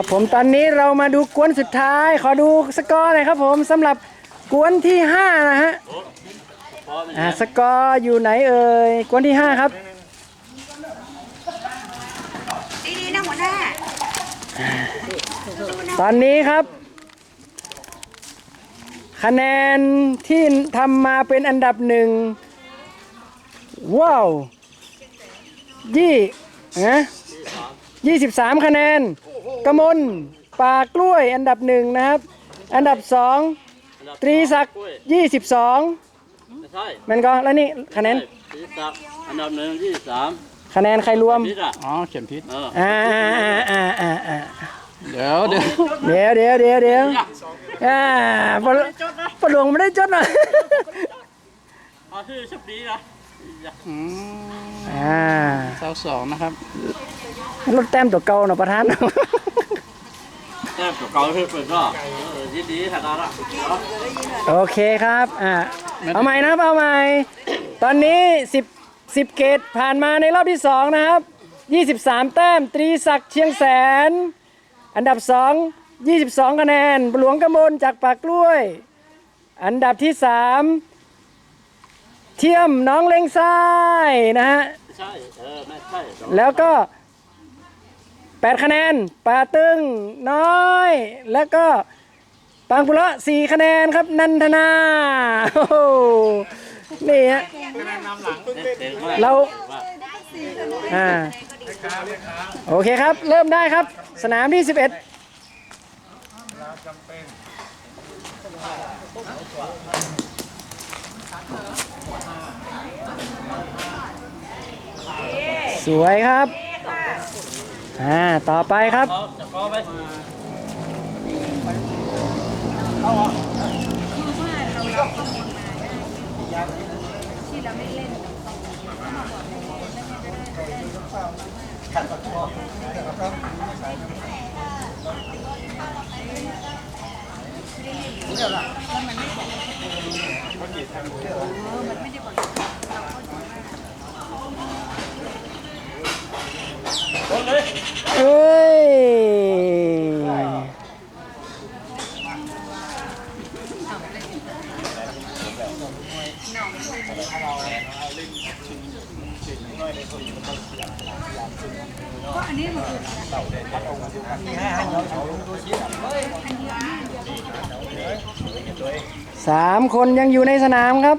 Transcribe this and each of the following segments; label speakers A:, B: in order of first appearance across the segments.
A: ครับผมตอนนี้เรามาดูกวนสุดท้าย ขอดูสกอร์หน่อยครับผมสำหรับกวนที่5นะฮะอ่าสกอร์อยู่ไหนเอ่ยกวนที่5ครับ
B: ดีๆนะหัวหน้า
A: ตอนนี้ครับ คะแนนที่ทำมาเป็นอันดับหนึ่งว้าวยี่นะยี่สิบสามคะแนน กมลปากกล้วยอันดับหนึ่งนะครับ อันดับสองตรีศักดิ์ยี่สิบสอง
C: ไม่ใช่
A: มันก็แล้วนี่คะแนน
C: ปีศักดิ์อันดับหนึ่งที่สาม
A: คะแนนใครรวม
C: พิษอะ
D: อ๋อเข็มทิศ
C: เออ
A: อ่าอ่าอ่าอ่าอ่า
D: เดี๋ยวเดี๋ยว
A: เดี๋ยวเดี๋ยวเดี๋ยวเดี๋ยวอ่าปะปะหลวงไม่ได้จดหน่อย
C: เอาชื่อชุบดีนะ
D: อืม
A: อ่า
D: เสาสองนะครับ
A: รถแต้มตัวเก่าเนาะประธาน
C: แต้มกับเกาคือเปิดก็ยินดีถัดละ
A: โอเคครับ อ่า เอาใหม่นะครับ เอาใหม่ ตอนนี้ 10 10 เกตผ่านมาในรอบที่ 2 นะครับ 23 แต้ม ตรีศักดิ์เชียงแสน อันดับ 2 22 คะแนน หลวงกำมลจากปากกล้วย อันดับที่ 3 เทียมน้องเล็งทรายนะฮะ
C: ใช่ เออ ไม่ใช่
A: แล้วก็ 8 คะแนนป่าตึงน้อย แล้วก็ปางปุระ4คะแนนครับ นันทนาโอ้โหนี่ฮะ
C: เราว่า
A: อ่าโอเคครับ เริ่มได้ครับ สนามที่ 11สวยครับ อ่าต่อไปครับ
C: เขาจะก็ไป
A: เอ้ยสามคนยังอยู่ในสนามครับ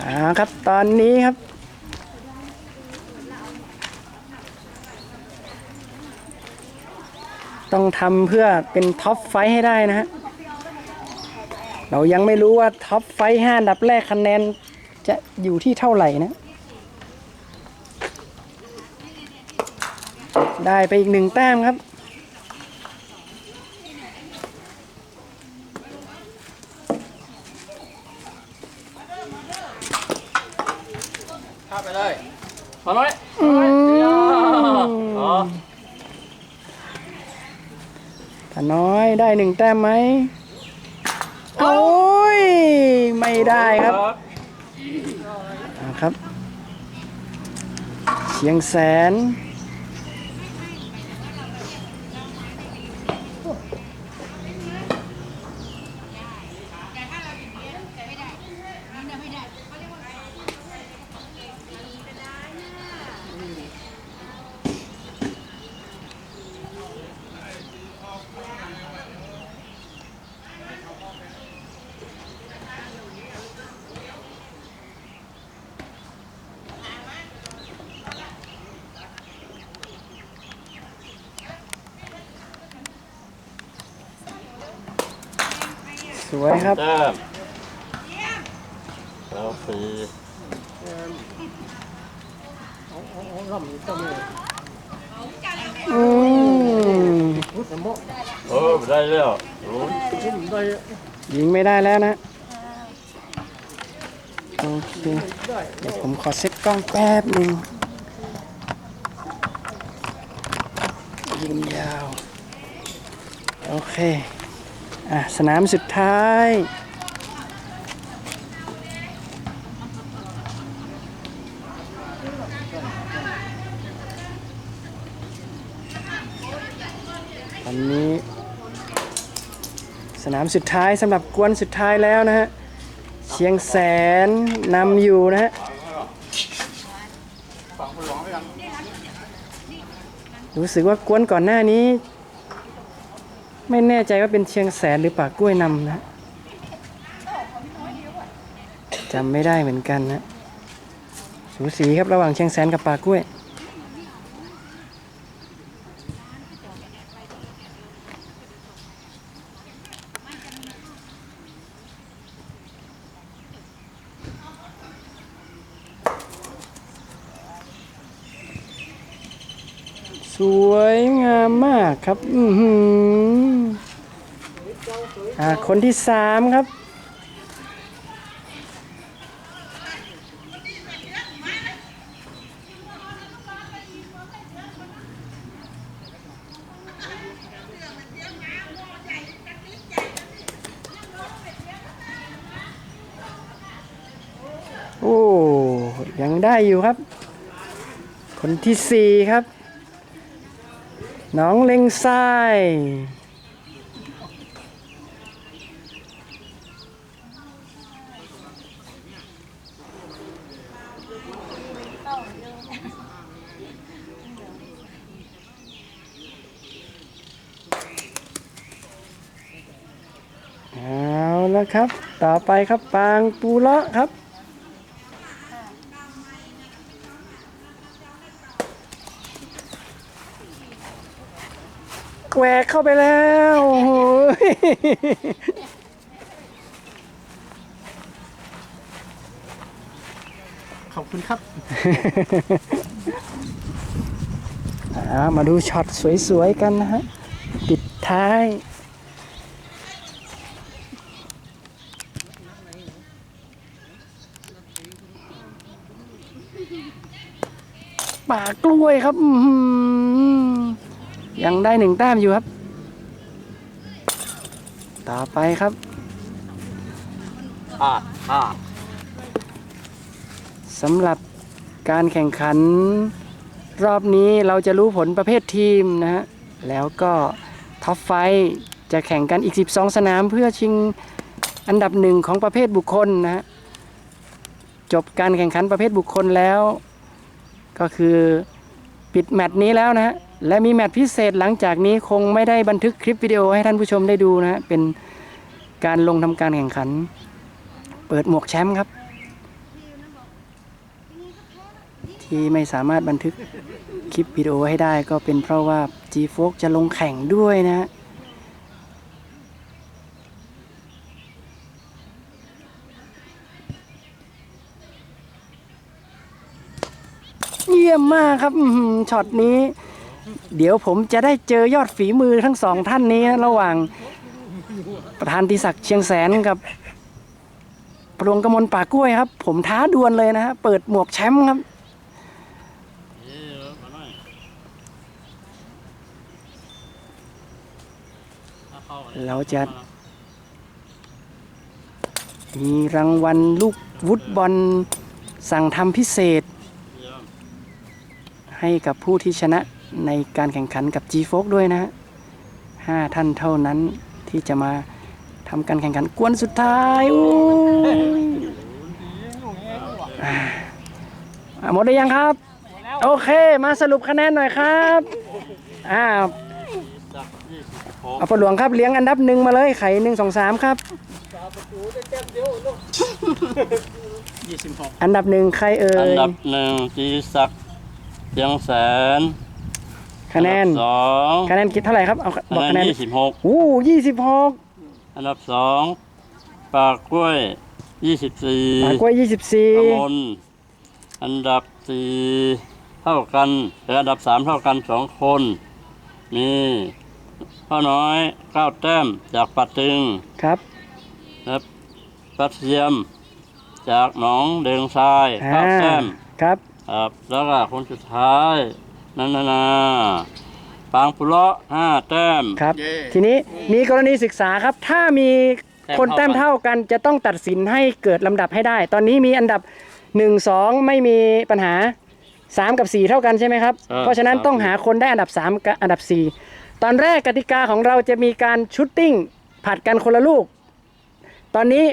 A: อ่าครับตอนนี้ครับ ต้องทำเพื่อเป็นท็อปไฟให้ได้นะฮะเรายังไม่รู้ว่าท็อปไฟห้าอัดับแรกคะแนนจะอยู่ที่เท่าไหร่นะ ได้ไปอีกหนึ่งแต้มครับ
C: ข้าไปเลยมาเลย
A: อืม
C: อ๋อ
A: ตาน้อย ได้หนึ่งแต้มไหมโอ้ยไม่ได้ครับเอาครับ เชียงแสน สวยครับ
C: แต้มเราฟรี
A: อืม
C: เออได้แล้วโอ้ย
A: ยิงไม่ได้แล้วนะโอเคเดี๋ยวผมขอเซ็ตกล้องแป๊บหนึ่งยิงยาว โอเค อะสนามสุดท้ายวันนี้ สนามสุดท้ายสำหรับกวนสุดท้ายแล้วนะฮะเชียงแสนนำอยู่นะฮะรู้สึกว่ากวนก่อนหน้านี้ ไม่แน่ใจว่าเป็นเชียงแสนหรือป่ากล้วยนำนะจำไม่ได้เหมือนกันนะ สูสีครับระหว่างเชียงแสนกับป่ากล้วย วยงามมากครับ อือหืออ่า คนที่สามครับ โอ้ ยังได้อยู่ครับ คนที่สี่ครับ น้องเล็งทรายเอาแล้วครับ ต่อไปครับปางปูเลาะครับ วกเข้าไปแล้วโอ้โหขอบคุณครับอ่ามาดูช็อตสวยๆกันนะฮะ ปิดท้ายป่ากล้วยครับอื้อหือ ยังได้หนึ่งแต้มอยู่ครับ ต่อไปครับ
C: อ่าอ่า
A: สำหรับการแข่งขันรอบนี้เราจะรู้ผลประเภททีมนะฮะ แล้วก็ท็อปไฟท์จะแข่งกันอีก 12 สนามเพื่อชิงอันดับหนึ่งของประเภทบุคคลนะฮะ จบการแข่งขันประเภทบุคคลแล้ว ก็คือปิดแมตช์นี้แล้วนะฮะ และมีแมตช์พิเศษหลังจากนี้คงไม่ได้บันทึกคลิปวิดีโอให้ท่านผู้ชมได้ดูนะเป็นการลงทำการแข่งขัน เปิดหมวกแชมป์ครับ ที่ไม่สามารถบันทึกคลิปวิดีโอให้ได้ก็เป็นเพราะว่า g f o x จะลงแข่งด้วยนะ เยี่ยมมากครับช็อตนี้ เดี๋ยวผมจะได้เจอยอดฝีมือทั้งสองท่านนี้ระหว่างประธานติศักดิ์เชียงแสนกับปรวงกมลป่ากล้วยครับ ผมท้าดวลเลยนะฮะเปิดหมวกแชมป์ครับเราจะมีรางวัลลูกวุฒบอลสั่งทำพิเศษ ให้กับผู้ที่ชนะ ในการแข่งขันกับ g f o ด้วยนะฮะห้าท่านเท่านั้นที่จะมาทำการแข่งขันกวนสุดท้ายโอ้ยอ่าอะหมดได้ยังครับ โอเค มาสรุปคะแนนหน่อยครับอ่า
C: จากยี่สิบหก
A: เอาปลาหลวงครับเลี้ยงอันดับหนึ่งมาเลยไข่หนึ่งสองสามครับ
D: ยี่สิบหก
A: อันดับหนึ่งใครเอ่
C: อัน
A: ย
C: ดับหนึ่งจีศักดิ์เชียงแสน
A: คะแนน
C: อัดับสอง
A: คะแนนคิดเท่าไหร่ครับ เอาบอก
C: คะ
A: คะ
C: แน
A: แน
C: น
A: น
C: ยี่สิบหก
A: โอ้ยี่สิบหก
C: อันดับสองปากกล้วยยี่สิบสี่
A: ปากกล้วยยี่สิบสี่
C: กมลอันดับสี่เท่ากันแต่อันดับสามเท่ากันสองคน มีพ่อน้อยเก้าแต้มจากปัดตึง
A: ครับ
C: และปัดเทียม จากหนองเดงทราย
A: อ่า
C: เก้าแต้ม
A: ครับ
C: ครับ แล้วก็คนสุดท้าย นันนานาปางปุเลาะห้าแต้ม
A: ครับ
D: เย้
A: ทีนี้มีกรณีศึกษาครับ ถ้ามีคนแต้มเท่ากันจะต้องตัดสินให้เกิดลำดับให้ได้ ตอนนี้มีอันดับ 1 2 ไม่มีปัญหา 3 กับ 4 เท่ากันใช่ไหมครับเพราะฉะนั้นต้องหาคนได้อันดับ 3 กับอันดับ 4 ตอนแรกกติกาของเราจะมีการชุตติ้งผัดกันคนละลูก ตอนนี้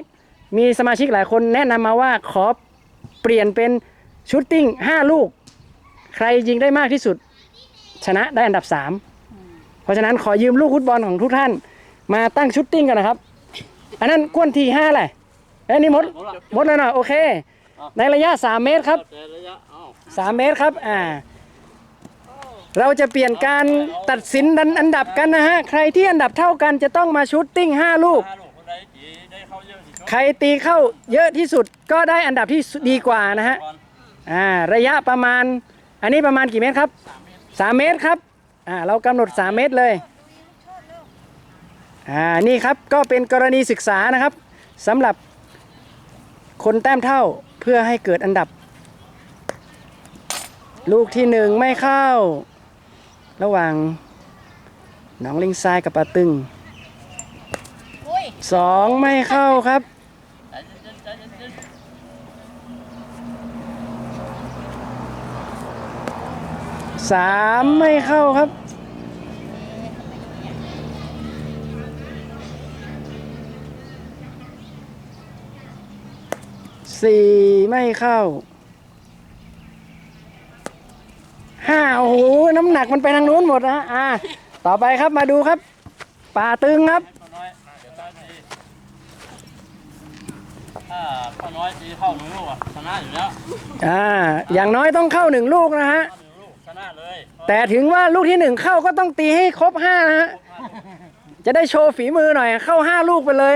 A: มีสมาชิกหลายคนแนะนำมาว่าขอเปลี่ยนเป็นชุตติ้ง5 ลูก ใครยิงได้มากที่สุด ชนะได้อันดับ3เพราะฉะนั้นขอยืมลูกฟุตบอลของทุกท่าน มาตั้งชุดติ้งกันนะครับ อันนั้นกวนทีห้าแหละเอ้ยนี่มดมดแล้วนะโอเค ในระยะ 3 เมตรครับ
C: แต่ระยะเอ้า
A: 3เมตรครับอ่าเราจะเปลี่ยนการตัดสินดันอันดับกันนะฮะ ใครที่อันดับเท่ากันจะต้องมาชุดติ้ง 5 ลูก
C: ห้าลูกใค
A: รตีเข้าเยอะที่สุดก็ได้อันดับที่ดีกว่านะฮะ
C: อ่า
A: ระยะประมาณ อันนี้ประมาณกี่เมตรครับ3เมตรครับอ่าเรากำหนด 3 เมตรเลยอ่านี่ครับก็เป็นกรณีศึกษานะครับสำหรับคนแต้มเท่าเพื่อให้เกิดอันดับ ลูกที่หนึ่งไม่เข้า ระหว่างหนองลิงทรายกับปะตึงสองไม่เข้าครับ สามไม่เข้าครับ สี่ไม่เข้า ห้าโอ้โห น้ำหนักมันไปทางนู้นหมดนะอ่า ต่อไปครับมาดูครับ ป่าตึงครับ
C: พ่อน้อยเดี๋ยวตาจีถ้าพ่อน้อยจีเข้าหนึ่งลูกอะชนะอยู่แล้ว
A: อ่า อย่างน้อยต้องเข้าหนึ่งลูกนะฮะ แต่ถึงว่าลูกที่หนึ่งเข้าก็ต้องตีให้ครบห้านะฮะจะได้โชว์ฝีมือหน่อยเข้าห้าลูกไปเลย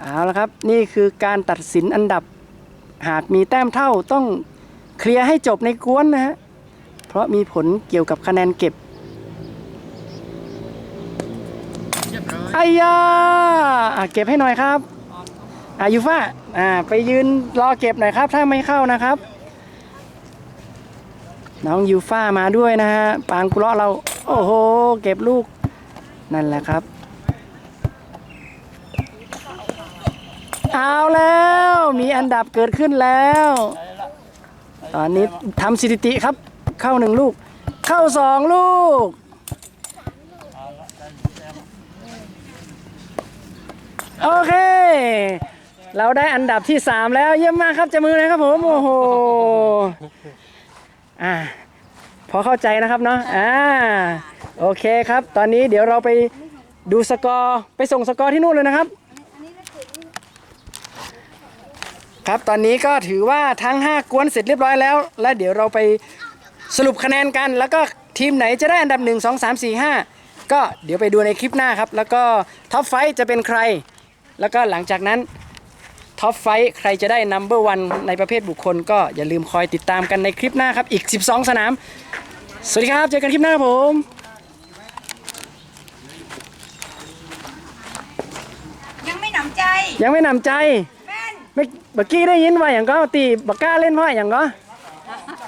A: เอาละครับ นี่คือการตัดสินอันดับ หากมีแต้มเท่าต้องเคลียร์ให้จบในกวนนะฮะ เพราะมีผลเกี่ยวกับคะแนนเก็บไอ้ยาเก็บให้หน่อยครับอายูฟ่าอ่าไปยืนรอเก็บหน่อยครับ ถ้าไม่เข้านะครับ น้องยูฟ่ามาด้วยนะฮะปางกุเลาะเรา โอ้โห เก็บลูก นั่นแหละครับ เอาแล้ว มีอันดับเกิดขึ้นแล้ว ตอนนี้ทำสถิติครับ เข้าหนึ่งลูก เข้าสองลูก โอเค เราได้อันดับที่ 3 แล้วเยี่ยมมากครับจะมือเลยครับผม โอ้โห อ่าพอเข้าใจนะครับเนาะอ่าโอเคครับ ตอนนี้เดี๋ยวเราไปดูสกอร์ไปส่งสกอร์ที่นู่นเลยนะครับ ครับตอนนี้ก็ถือว่าทั้ง 5 กวนเสร็จเรียบร้อยแล้ว แล้วเดี๋ยวเราไปสรุปคะแนนกัน แล้วก็ทีมไหนจะได้อันดับ 1 2 3 4 5 ก็เดี๋ยวไปดูในคลิปหน้าครับ แล้วก็ท็อปไฟจะเป็นใคร แล้วก็หลังจากนั้น ท็อปไฟใครจะได้นัมเบอร์วันในประเภทบุคคล ก็อย่าลืมคอยติดตามกันในคลิปหน้าครับ อีก 12 สนาม สวัสดีครับ เจอกันคลิปหน้าครับผม
B: ยังไม่หนำใจ
A: ยังไม่หนำใจ
B: แม่น
A: เมื่อเมื่อกี้ได้ยินว่าอย่างก็ตีบักกล้าเล่นเพราะอย่างก็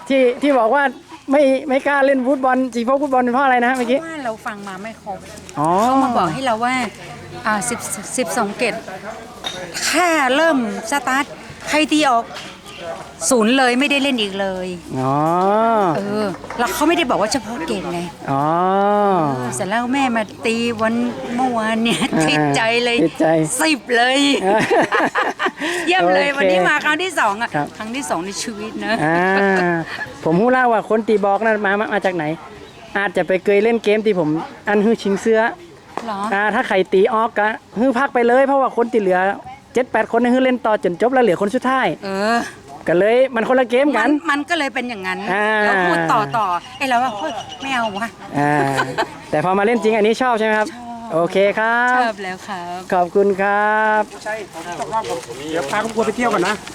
A: ที่ที่บอกว่าไม่ไม่กล้าเล่นฟุตบอลจีพกฟุตบอลเป็นเพราะอะไรนะเมื่อกี้
B: ว่าเราฟังมาไม่ครบ
A: อ๋อ
B: เขามาบอกให้เราว่าอ่าสิบสิบสองเกต แค่เริ่มสตาร์ทใครตีออกศูนย์เลยไม่ได้เล่นอีกเลย
A: อ๋อ
B: เออ แล้วเขาไม่ได้บอกว่าเฉพาะเกตไง
A: อ๋อ
B: เสร็จแล้วแม่มาตีวันเมื่อวานเนี่ย
A: อ่า
B: ติดใจเลย
A: ติดใจ
B: สิบเลย
A: อ่า
B: เยี่ยมเลย
A: โอเค
B: วันนี้มาครั้งที่สองอะ
A: ครับ
B: ครั้งที่สองในชีวิตนะ
A: อ่า ผมหู้เล่าว่าคนตีบอกนั้นมามามาจากไหน อาจจะไปเคยเล่นเกมที่ผมอันฮือชิงเสื้อ
B: เหรอ
A: อ่าถ้าใครตีออกก็ฮือพักไปเลยเพราะว่าคนตีเหลือ เจ็ดแปดคนนี่ฮือเล่นต่อจนจบแล้วเหลือคนสุดท้าย
B: เออ
A: ก็เลยมันคนละเกม
B: มั
A: กัน
B: นมันก็เลยเป็นอย่างนั้น
A: อ่า
B: แล้วพูดต่อต่อไอ้เราว่าเฮ้ยไม่เอาวะ
A: อ่าแต่พอมาเล่นจริงอันนี้ชอบใช่ไหมครับ โอเคครั
B: ช
A: บ
B: อบแล้วครับ
A: ขอบคุณครับ
D: ใช่ผมตกรอบผมเดี๋ยวพาครอบครัวไปเที่ยวก่อนนะ